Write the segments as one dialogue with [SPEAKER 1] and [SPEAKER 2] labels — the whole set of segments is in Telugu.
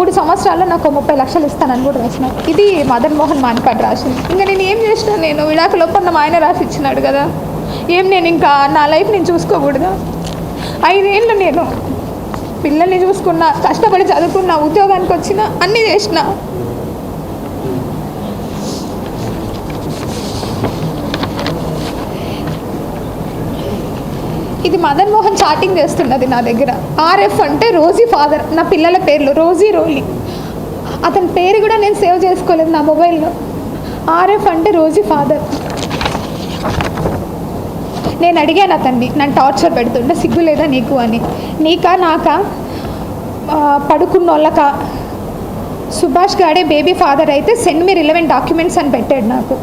[SPEAKER 1] మూడు సంవత్సరాల్లో నాకు ముప్పై లక్షలు ఇస్తానని కూడా రాసిన. ఇది మదన్ మోహన్ మానిపాటి రాసింది ఇంకా నేను ఏం చేసినా నేను విడాకుల ఒప్పందం ఆయన రాసి ఇచ్చినాడు కదా. ఏం నేను ఇంకా నా లైఫ్ నేను చూసుకోకూడదు? ఐదేళ్ళు నేను పిల్లల్ని చూసుకున్నా కష్టపడి చదువుకున్నా ఉద్యోగానికి వచ్చిన అన్నీ చేసిన. ఇది మదన్ మోహన్ చాటింగ్ చేస్తున్నది నా దగ్గర. ఆర్ఎఫ్ అంటే రోజీ ఫాదర్. నా పిల్లల పేర్లు రోజీ రోలీ అతని పేరు కూడా నేను సేవ్ చేసుకోలేదు నా మొబైల్లో. ఆర్ఎఫ్ అంటే రోజీ ఫాదర్. నేను అడిగాను అతన్ని నన్ను టార్చర్ పెడుతుంటే సిగ్గు లేదా నీకు అని. నీకా నాకా? పడుకున్నోళ్ళక? పడుకున్న వాళ్ళకా సుభాష్ గాడే బేబీ ఫాదర్ అయితే సెండ్ మీ రిలవెంట్ డాక్యుమెంట్స్ అని పెట్టాడు నాకు.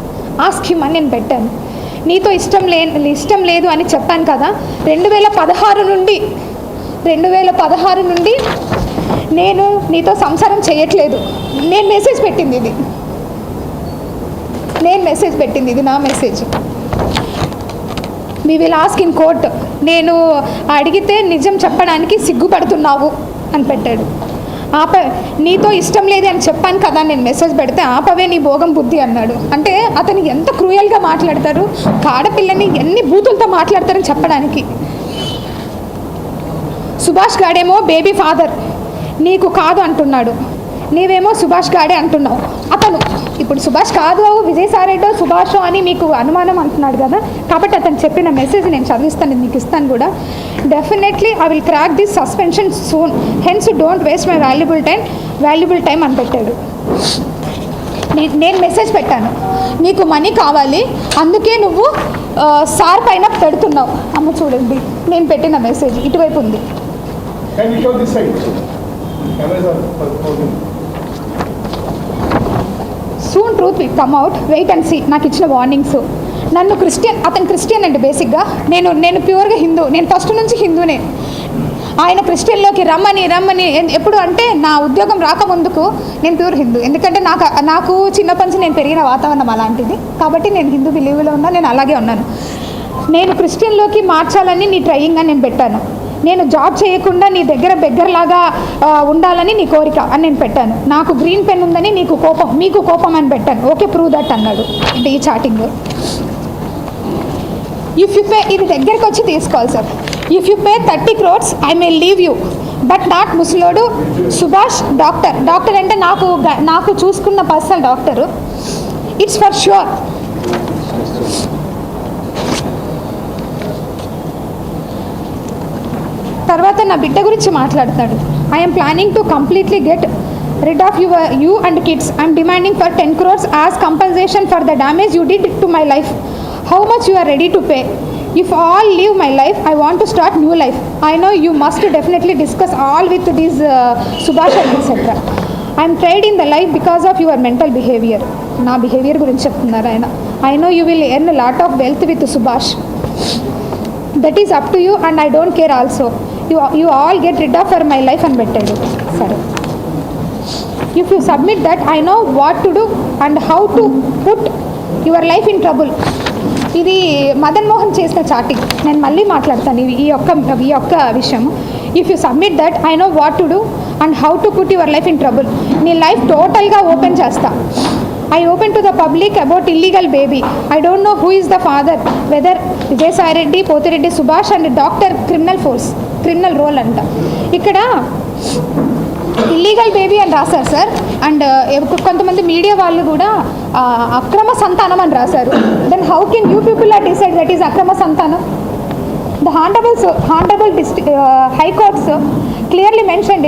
[SPEAKER 1] ఆ స్కీమ్ అని నేను పెట్టాను. నీతో ఇష్టం లే ఇష్టం లేదు అని చెప్పాను కదా రెండు వేల పదహారు నుండి రెండు వేల పదహారు నుండి నేను నీతో సంసారం చేయట్లేదు. నేను మెసేజ్ పెట్టింది ఇది. నేను మెసేజ్ పెట్టింది ఇది నా message me will ask in court నేను అడిగితే నిజం చెప్పడానికి సిగ్గుపడుతున్నావు అని పెట్టాడు. ఆప నీతో ఇష్టం లేదు అని చెప్పాను కదా నేను మెసేజ్ పెడితే ఆపవే నీ భోగం బుద్ధి అన్నాడు. అంటే అతను ఎంత క్రూయల్గా మాట్లాడతారు? కాడపిల్లని ఎన్ని బూతులతో మాట్లాడతారని చెప్పడానికి? సుభాష్ గాడేమో బేబీ ఫాదర్ నీకు కాదు అంటున్నాడు. నీవేమో సుభాష్ గాడే అంటున్నావు. అతను ఇప్పుడు సుభాష్ కాదు విజయసాయిరెడ్డో సుభాషో అని మీకు అనుమానం అంటున్నాడు కదా. కాబట్టి అతను చెప్పిన మెసేజ్ నేను చదివిస్తాను మీకు ఇస్తాను కూడా. Definitely I will crack this suspension soon hence don't waste my valuable time valuable time అని పెట్టాడు. నేను మెసేజ్ పెట్టాను. నీకు మనీ కావాలి అందుకే నువ్వు సార్ పైన పెడుతున్నావు. అమ్మ చూడండి నేను పెట్టిన మెసేజ్ ఇటువైపు ఉంది. Soon truth will come out wait and see నాకు ఇచ్చిన వార్నింగ్స్ నన్ను క్రిస్టియన్ అతను క్రిస్టియన్ అండి బేసిక్గా నేను నేను ప్యూర్గా హిందూ నేను ఫస్ట్ నుంచి హిందూనే ఆయన క్రిస్టియన్లోకి రమ్మని రమ్మని. ఎప్పుడు అంటే నా ఉద్యోగం రాకముందుకు నేను ప్యూర్ హిందూ ఎందుకంటే నాకు నాకు చిన్నప్పటి నుంచి నేను పెరిగిన వాతావరణం అలాంటిది. కాబట్టి నేను హిందూ బిలీవ్లో ఉన్నా నేను అలాగే ఉన్నాను. నేను క్రిస్టియన్లోకి మార్చాలని నీ ట్రయింగ్ అని నేను పెట్టాను. నేను జాబ్ చేయకుండా నీ దగ్గర బెగ్గరలాగా ఉండాలని నీ కోరిక అని నేను పెట్టాను. నాకు గ్రీన్ పెన్ ఉందని నీకు కోపం మీకు కోపం అని పెట్టాను. ఓకే ప్రూవ్ దట్ అన్నాడు. అంటే ఈ చాటింగ్. ఇఫ్ యు పే ఇది దగ్గరికి వచ్చి తీసుకోవాలి sir. If you pay thirty crores I may leave you but not ముసలోడు సుభాష్ డాక్టర్ డాక్టర్ అంటే నాకు గ- నాకు చూసుకున్న personal doctor it's for sure తర్వాత నా బిడ్డ గురించి మాట్లాడతాడు. I'm planning to completely get rid of your you and kids I'm demanding for ten crores as compensation for the damage you did to my life how much you are ready to pay if all leave my life I want to start new life I know you must definitely discuss all with these Subhash and etcetera I'm tried in the life because of your mental behaviour నా బిహేవియర్ గురించి చెప్తున్నారు ఆయన. I know you will earn lot of wealth with Subhash that is up to you and I don't care also you you all get rid of for my life అని పెట్టాడు సరే if you submit that I know what to do and how to put your life in trouble ఇది మదన్ మోహన్ చేసిన చాటింగ్. నేను మళ్ళీ మాట్లాడతాను ఈ- యొక్క ఈ యొక్క విషయం if you submit that I know what to do and how to put your life in trouble నీ లైఫ్ టోటల్గా ఓపెన్ చేస్తా. I open to the public about illegal baby I don't know who is the father whether Vijayasai Reddy Pothireddy Subhash and doctor criminal force criminal role అంట. ఇక్కడ ఇల్లీగల్ బేబీ అని రాశారు సార్. అండ్ uh, కొంతమంది మీడియా వాళ్ళు కూడా అక్రమ సంతానం అని రాశారు. Then how can you people are decide that is అక్రమ సంతానం? The honourable honourable district high courts clearly mentioned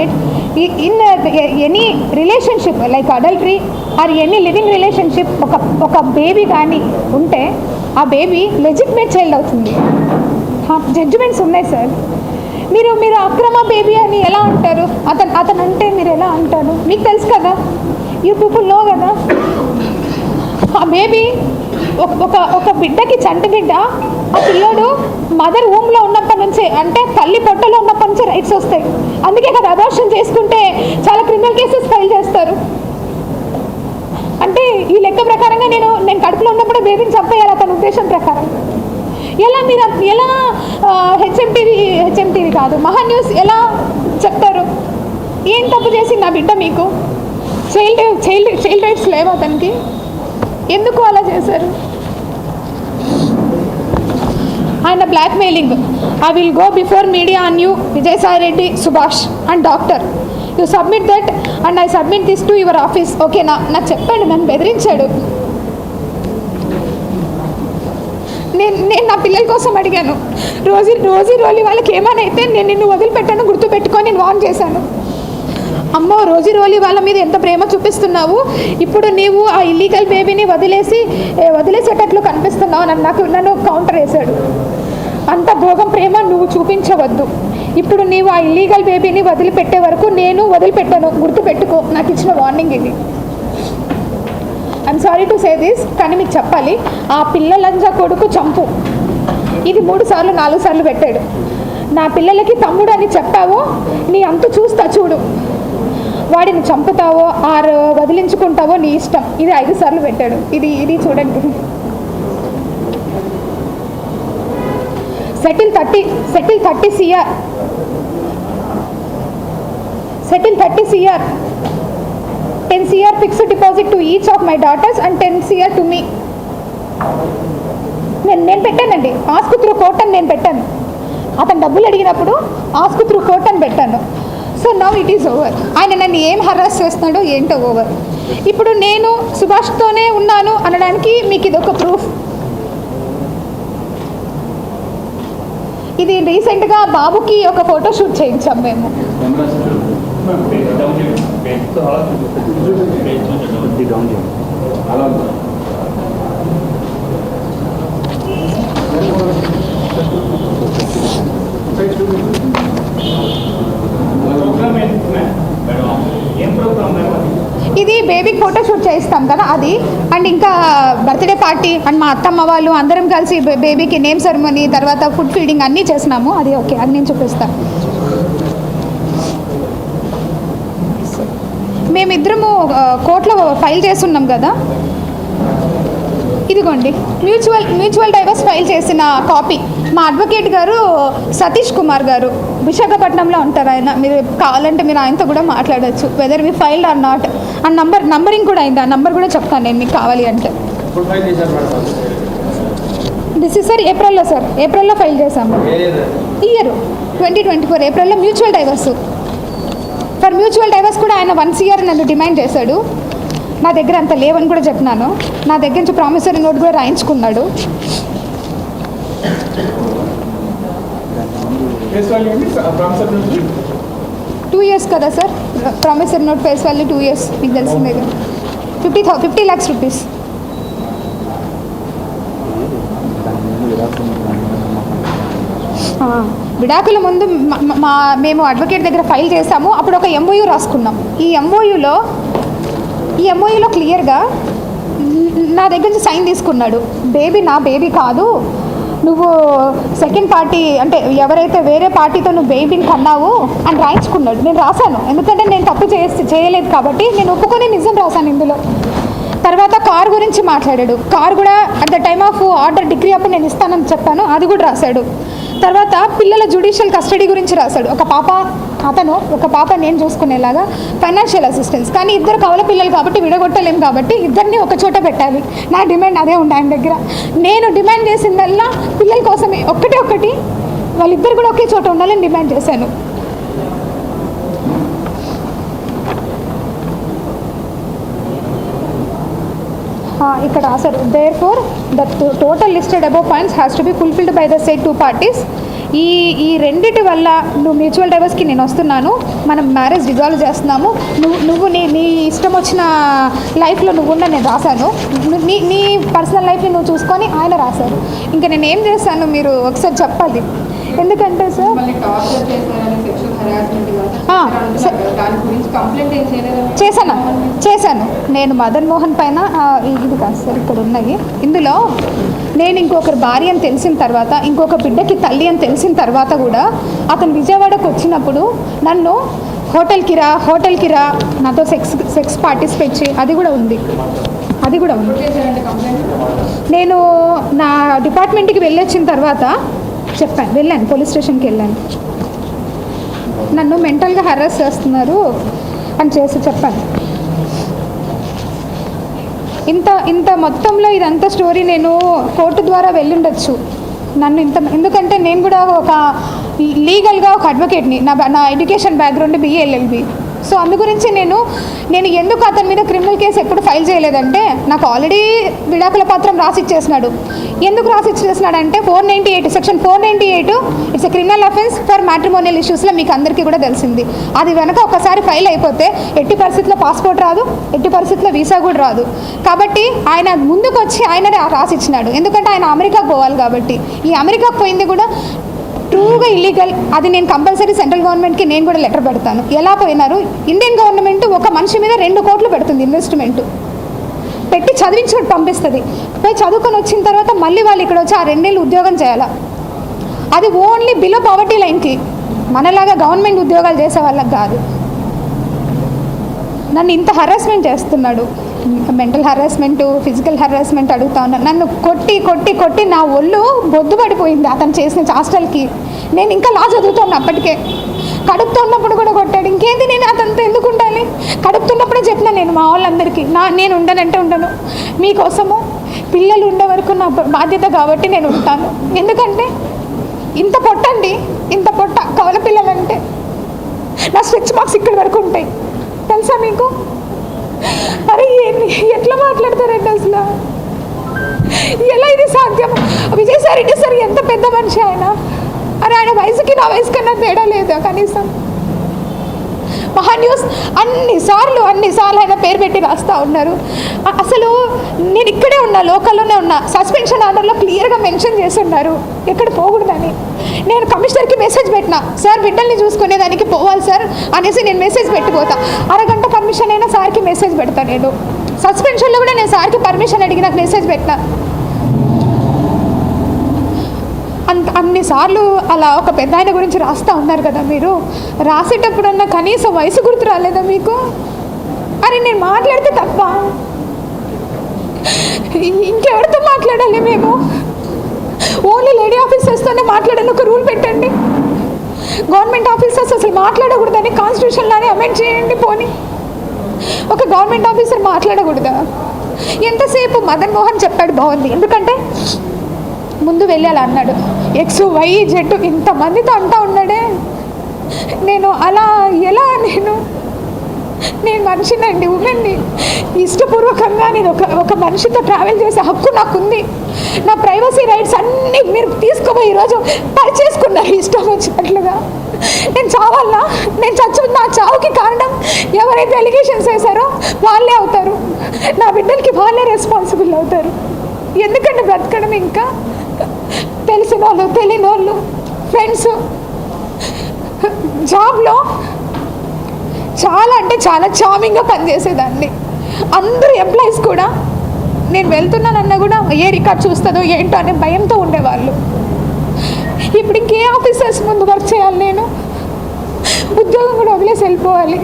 [SPEAKER 1] it in any relationship like adultery or any living relationship ఒక ఒక బేబీ కానీ ఉంటే ఆ బేబీ లెజిట్మేట్ చైల్డ్ అవుతుంది. జడ్జిమెంట్స్ ఉన్నాయి సార్ మీరు మీరు అక్రమ బేబీ అని ఎలా అంటారు? అతను అతను అంటే మీరు ఎలా అంటారు? మీకు తెలుసు కదా? యూ పీపుల్ నో కదా? ఆ బేబీ ఒక ఒక ఒక బిడ్డకి చంటి బిడ్డ ఆ పిల్లోడు మదర్ ఊమ్లో ఉన్నప్పటి నుంచే అంటే తల్లి పొట్టలో ఉన్నప్పటి నుంచే రైట్స్ వస్తాయి. అందుకే కదా అబార్షన్ చేసుకుంటే చాలా క్రిమినల్ కేసెస్ ఫైల్ చేస్తారు. అంటే ఈ లెక్క ప్రకారంగా నేను నేను కడుపులో ఉన్నప్పుడు బేబీని చంపేయాలి అతని ఉద్దేశం ప్రకారం. ఎలా మీరు ఎలా హెచ్ఎంటీవీ హెచ్ఎంటీవీ కాదు మహా న్యూస్ ఎలా చెప్తారు? ఏం తప్పు చేసింది నా బిడ్డ మీకు? చైల్డ్ చైల్డ్ చైల్డ్ రైట్స్ లేవు అతనికి ఎందుకు అలా చేశారు? ఆయన blackmailing. I will go before media on you Vijayasai Reddy Subhash and doctor you submit that and I submit this to your office ఓకేనా నాకు చెప్పండి నన్ను బెదిరించాడు. నేను నేను నా పిల్లల కోసం అడిగాను. రోజు రోజు రోజు వాళ్ళకి ఏమైనా అయితే నేను నిన్ను వదిలిపెట్టాను గుర్తుపెట్టుకొని నేను వాన్ చేశాను. అమ్మో రోజు రోజు వాళ్ళ మీద ఎంత ప్రేమ చూపిస్తున్నావు? ఇప్పుడు నీవు ఆ ఇల్లీగల్ బేబీని వదిలేసి వదిలేసేటట్లు కనిపిస్తున్నావు నన్ను నాకు నన్ను కౌంటర్ వేశాడు. అంత భోగం ప్రేమ నువ్వు చూపించవద్దు. ఇప్పుడు నీవు ఆ ఇల్లీగల్ బేబీని వదిలిపెట్టే వరకు నేను వదిలిపెట్టాను. గుర్తుపెట్టుకో. నాకు ఇచ్చిన వార్నింగ్ ఇది. I'm sorry to say this కానీ మీకు చెప్పాలి ఆ పిల్లలంజా కొడుకు చంపు. ఇది మూడు సార్లు నాలుగు సార్లు పెట్టాడు. నా పిల్లలకి తమ్ముడు అని చెప్పావో నీ అంతు చూస్తా చూడు. వాడిని చంపుతావో ఆరు వదిలించుకుంటావో నీ ఇష్టం. ఇది ఐదు సార్లు పెట్టాడు. ఇది ఇది చూడండి. Settle thirty settle thirty CR. Settle thirty CR. Ten CR fixed deposit to each of my daughters and ten CR to me నేను నేను పెట్టానండి. ఆస్కు కోట్ అని నేను పెట్టాను. అతను డబ్బులు అడిగినప్పుడు ఆస్కు కోట్ అని పెట్టాను. So now it is over ఆయన నన్ను ఏం హరాస్ చేస్తున్నాడో ఏంటో ఓవర్ ఇప్పుడు నేను సుభాష్తోనే ఉన్నాను అనడానికి మీకు ఇది ఒక ప్రూఫ్ ఇది రీసెంట్గా బాబుకి ఒక ఫోటో షూట్ చేయించాం మేము. ఇది బేబీకి ఫోటో షూట్ చేయిస్తాం కదా అది. అండ్ ఇంకా బర్త్డే పార్టీ అండ్ మా అత్తమ్మ వాళ్ళు అందరం కలిసి బేబీకి నేమ్ సెరమనీ తర్వాత ఫుడ్ ఫీడింగ్ అన్నీ చేసినాము. అది ఓకే అది నేను చూపిస్తాను మేమిద్దరము ఆ, కోర్టులో ఫైల్ చేస్తున్నాం కదా. ఇదిగోండి మ్యూచువల్ మ్యూచువల్ డైవర్స్ ఫైల్ చేసిన కాపీ మా అడ్వకేట్ గారు సతీష్ కుమార్ గారు విశాఖపట్నంలో ఉంటారు ఆయన. మీరు కావాలంటే మీరు ఆయనతో కూడా మాట్లాడొచ్చు whether we filed or not ఆ నంబర్ నంబరింగ్ కూడా అయింది. ఆ నంబర్ కూడా చెప్తాను నేను మీకు కావాలి అంటే.
[SPEAKER 2] Full file
[SPEAKER 1] this is sir ఏప్రిల్లో సార్ ఏప్రిల్లో ఫైల్ చేశాము. ఇయర్? ట్వంటీ ట్వంటీ ఫోర్ ఏప్రిల్లో mutual divorce for mutual divorce కూడా ఆయన వన్స్ ఇయర్ నన్ను డిమాండ్ చేశాడు. నా దగ్గర అంత లేవని కూడా చెప్పినాను. నా దగ్గర నుంచి ప్రామిసరీ నోట్ కూడా రాయించుకున్నాడు. టూ ఇయర్స్ కదా sir? Promissory note face value two years మీకు తెలిసిందే కదా. Fifty thou fifty lakhs rupees ఆ, విడాకుల ముందు మా- మేము అడ్వకేట్ దగ్గర ఫైల్ చేసాము అప్పుడు ఒక ఎంఓయూ రాసుకున్నాం. ఈ ఎంఓయూలో ఈ ఎంఓయూలో క్లియర్గా నా దగ్గర నుంచి సైన్ తీసుకున్నాడు. బేబీ నా బేబీ కాదు. నువ్వు సెకండ్ పార్టీ అంటే ఎవరైతే వేరే పార్టీతో నువ్వు బేబీని కన్నావు అని రాయించుకున్నాడు. నేను రాశాను. ఎందుకంటే నేను తప్పు చేసి చేయలేదు కాబట్టి నేను ఒప్పుకొని నిజం రాశాను ఇందులో. తర్వాత కార్ గురించి మాట్లాడాడు. కార్ కూడా at the time of order degree అప్పుడు నేను ఇస్తానని చెప్పాను. అది కూడా రాశాడు. తర్వాత పిల్లల జుడిషియల్ కస్టడీ గురించి రాశాడు. ఒక పాప అతను ఒక పాప నేను చూసుకునేలాగా ఫైనాన్షియల్ అసిస్టెన్స్ కానీ ఇద్దరు కవల పిల్లలు కాబట్టి విడగొట్టలేం కాబట్టి ఇద్దరిని ఒక చోట పెట్టాలి. నా డిమాండ్ అదే ఉండే ఆయన దగ్గర. నేను డిమాండ్ చేసిందల్లా పిల్లల కోసమే. ఒక్కటే ఒక్కటి వాళ్ళిద్దరు కూడా ఒకే చోట ఉండాలని డిమాండ్ చేశాను. ఇక్కడ sir there for the total listed above points has to be fulfilled by the set two parties ఈ ఈ రెండిటి వల్ల నువ్వు మ్యూచువల్ డైవర్స్కి నేను వస్తున్నాను మనం మ్యారేజ్ డిజాల్వ్ చేస్తున్నాము. నువ్వు నువ్వు నీ నీ ఇష్టం వచ్చిన లైఫ్లో నువ్వు ఉన్న నేను రాశాను. నీ నీ పర్సనల్ లైఫ్ని నువ్వు చూసుకొని ఆయన రాశారు. ఇంకా నేను ఏం చేశాను మీరు ఒకసారి చెప్పాలి. ఎందుకంటే సార్ చేశాను. చేశాను. నేను మదన్ మోహన్ పైన ఇది కాదు సార్ ఇక్కడ ఉన్నాయి. ఇందులో నేను ఇంకొకరి భార్య అని తెలిసిన తర్వాత ఇంకొక బిడ్డకి తల్లి అని తెలిసిన తర్వాత కూడా అతను విజయవాడకు వచ్చినప్పుడు నన్ను హోటల్కి రా హోటల్కి రా నాతో సెక్స్ సెక్స్ పార్టిసిపేట్ చేయి అది కూడా ఉంది. అది కూడా ఉంది. నేను నా డిపార్ట్మెంట్కి వెళ్ళొచ్చిన తర్వాత చెప్పాను వెళ్ళాను పోలీస్ స్టేషన్కి వెళ్ళాను. నన్ను మెంటల్గా హెరాస్ చేస్తున్నారు అని చేసి చెప్పాను ఇంత ఇంత మొత్తంలో ఇదంతా స్టోరీ నేను కోర్టు ద్వారా వెళ్ళుండొచ్చు. నన్ను ఇంత ఎందుకంటే నేను కూడా ఒక లీగల్గా ఒక అడ్వకేట్ని. నా నా ఎడ్యుకేషన్ బ్యాక్గ్రౌండ్ బిఏఎల్ఎల్బి సో అందు గురించి నేను నేను ఎందుకు అతని మీద క్రిమినల్ కేసు ఎప్పుడు ఫైల్ చేయలేదంటే నాకు ఆల్రెడీ విడాకుల పత్రం రాసి ఇచ్చేసినాడు ఎందుకు రాసిచ్చేసినాడు అంటే four ninety eight section four ninety eight it's a criminal offence for matrimonial ఇష్యూస్లో మీకు అందరికీ కూడా తెలిసింది. అది వెనక ఒకసారి ఫైల్ అయిపోతే ఎట్టి పరిస్థితుల్లో పాస్పోర్ట్ రాదు ఎట్టి పరిస్థితుల్లో వీసా కూడా రాదు. కాబట్టి ఆయన ముందుకు వచ్చి ఆయన రాసిచ్చినాడు. ఎందుకంటే ఆయన అమెరికాకు పోవాలి కాబట్టి. ఈ అమెరికాకు పోయింది కూడా ట్రూగా ఇల్లీగల్ అది నేను కంపల్సరీ సెంట్రల్ గవర్నమెంట్కి నేను కూడా లెటర్ పెడతాను. ఎలా పోయినారు? ఇండియన్ గవర్నమెంట్ ఒక మనిషి మీద రెండు కోట్లు పెడుతుంది ఇన్వెస్ట్మెంట్ పెట్టి చదివించుకొని పంపిస్తుంది. పోయి చదువుకొని వచ్చిన తర్వాత మళ్ళీ వాళ్ళు ఇక్కడ వచ్చి ఆ రెండేళ్ళు ఉద్యోగం చేయాలా? అది ఓన్లీ బిలో పావర్టీ లైన్కి మనలాగా గవర్నమెంట్ ఉద్యోగాలు చేసే వాళ్ళకి కాదు. నన్ను ఇంత హరాస్మెంట్ చేస్తున్నాడు. మెంటల్ హరాస్మెంట్ ఫిజికల్ హరాస్మెంట్ అడుగుతా ఉన్నాను నన్ను కొట్టి కొట్టి కొట్టి నా ఒళ్ళు బొద్దు పడిపోయింది అతను చేసిన హాస్టల్కి నేను ఇంకా లా చదువుతున్నా అప్పటికే. కడుపుతో ఉన్నప్పుడు కూడా కొట్టాడు. ఇంకేంది నేను అతనితో ఎందుకు ఉండాలి? కడుపుతున్నప్పుడే చెప్పిన నేను మా వాళ్ళందరికీ నా నేను ఉండనంటే ఉండను. మీకోసము పిల్లలు ఉండే వరకు నా బాధ్యత కాబట్టి నేను ఉంటాను. ఎందుకంటే ఇంత పొట్టండి ఇంత పొట్ట కవల పిల్లలంటే నా స్విచ్ మార్క్స్ ఇక్కడి వరకు ఉంటాయి. తెలుసా మీకు? అరే ఎట్లా మాట్లాడతారండి అసలు? ఎలా ఇది సాధ్యం? విజయసాయి రెడ్డి సార్ ఎంత పెద్ద మనిషి ఆయన? అరే ఆయన వయసుకి నా వయసు కన్నా తేడా లేదా కనీసం? మహా న్యూస్ అన్నిసార్లు అన్నిసార్లు ఆయన పేరు పెట్టి రాస్తూ ఉన్నారు. అసలు నేను ఇక్కడే ఉన్నా లోకల్లోనే ఉన్నా సస్పెన్షన్ ఆర్డర్లో క్లియర్గా మెన్షన్ చేసి ఉన్నారు ఎక్కడ పోకూడదని నేను కమిషనర్కి మెసేజ్ పెట్టిన సార్ బిడ్డల్ని చూసుకునేదానికి పోవాలి సార్ అనేసి నేను మెసేజ్ పెట్టిపోతా అరగంట పర్మిషన్ అయినా సార్కి మెసేజ్ పెడతా నేను. సస్పెన్షన్లో కూడా నేను సార్కి పర్మిషన్ అడిగి నాకు మెసేజ్ పెట్టిన. కొన్నిసార్లు అలా ఒక పెద్ద ఆయన గురించి రాస్తూ ఉన్నారు కదా మీరు? రాసేటప్పుడన్నా కనీసం వయసు గుర్తు రాలేదా మీకు? అరే నేను మాట్లాడితే తప్ప. ఇంకెవరితో మాట్లాడాలి మేము? ఓన్లీ లేడీ ఆఫీసర్స్తోనే మాట్లాడని ఒక రూల్ పెట్టండి. గవర్నమెంట్ ఆఫీసర్స్ అసలు మాట్లాడకూడదని కాన్స్టిట్యూషన్లోనే అమెండ్ చేయండి పోనీ. ఒక గవర్నమెంట్ ఆఫీసర్ మాట్లాడకూడదా? ఎంతసేపు మదన్ మోహన్ చెప్పాడు బాగుంది. ఎందుకంటే ముందు వెళ్ళాలి అన్నాడు. ఎక్స్ వై జెడ్ ఇంతమందితో అంటా ఉన్నాడే. నేను అలా ఎలా నేను? నేను మనిషినండి ఉమెన్ని ఇష్టపూర్వకంగా నేను ఒక ఒక మనిషితో ట్రావెల్ చేసే హక్కు నాకుంది. నా ప్రైవసీ రైట్స్ అన్నీ మీరు తీసుకోబోయి ఈరోజు పరిచేసుకున్నారు ఇష్టం వచ్చినట్లుగా. నేను చావాలా నేను చచ్చు నా చావుకి కారణం ఎవరైతే ఎలిగేషన్స్ వేశారో వాళ్ళే అవుతారు. నా బిడ్డలకి వాళ్ళే రెస్పాన్సిబుల్ అవుతారు. ఎందుకంటే బ్రతకడం ఇంకా? తెలిసిన వాళ్ళు తెలియని వాళ్ళు ఫ్రెండ్స్ జాబ్లో చాలా అంటే చాలా చామింగ్గా పనిచేసేదాన్ని. అందరూ ఎంప్లాయీస్ కూడా నేను వెళ్తున్నానన్నా కూడా ఏ రికార్డ్ చూస్తుందో ఏంటో అనే భయంతో ఉండేవాళ్ళు. ఇప్పుడు ఇంకే ఆఫీసర్స్ ముందు వర్క్ చేయాలి నేను. ఉద్యోగం కూడా వదిలేసి వెళ్ళిపోవాలి.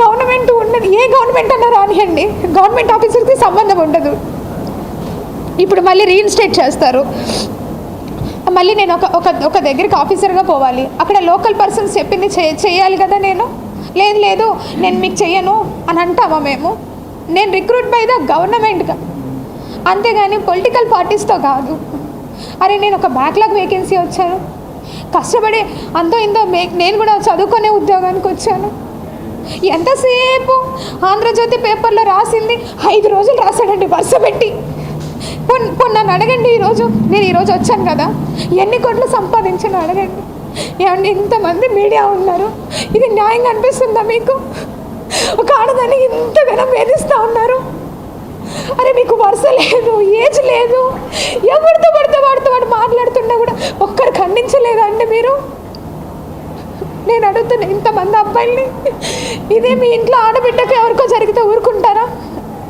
[SPEAKER 1] గవర్నమెంట్ ఉండదు. ఏ గవర్నమెంట్ అన్నా రానియండి. గవర్నమెంట్ ఆఫీసర్కి సంబంధం ఉండదు. ఇప్పుడు మళ్ళీ రీఇన్స్టేట్ చేస్తారు. మళ్ళీ నేను ఒక ఒక ఒక దగ్గరికి ఆఫీసర్గా పోవాలి. అక్కడ లోకల్ పర్సన్స్ చెప్పింది చే చేయాలి కదా నేను? లేదు లేదు నేను మీకు చెయ్యను అని అంటామా మేము? నేను రిక్రూట్ బై ద గవర్నమెంట్గా అంతేగాని పొలిటికల్ పార్టీస్తో కాదు. అరే నేను ఒక బ్యాక్లాగ్ వేకెన్సీ వచ్చాను. కష్టపడి అంతో ఇందో మే నేను కూడా చదువుకునే ఉద్యోగానికి వచ్చాను. ఎంతసేపు ఆంధ్రజ్యోతి పేపర్లో రాసింది? ఐదు రోజులు రాశాడండి వరుస పెట్టి. పొన్ పొన్ నన్ను అడగండి ఈరోజు. నేను ఈరోజు వచ్చాను కదా. ఎన్ని కోట్లు సంపాదించాను అడగండి. ఏమండి ఇంతమంది మీడియా ఉన్నారు. ఇది న్యాయంగా అనిపిస్తుందా మీకు? ఒక ఆడదాన్ని ఇంతగానో వేధిస్తూ ఉన్నారు. అరే మీకు వరుస లేదు ఏజ్ లేదు. ఎవరితో పడితే వాడితో వాడు మాట్లాడుతున్నా కూడా ఒక్కరు ఖండించలేదండి మీరు? నేను అడుగుతున్నా ఇంతమంది అబ్బాయిల్ని. ఇదే మీ ఇంట్లో ఆడబిడ్డకు ఎవరికో జరిగితే ఊరుకుంటారా?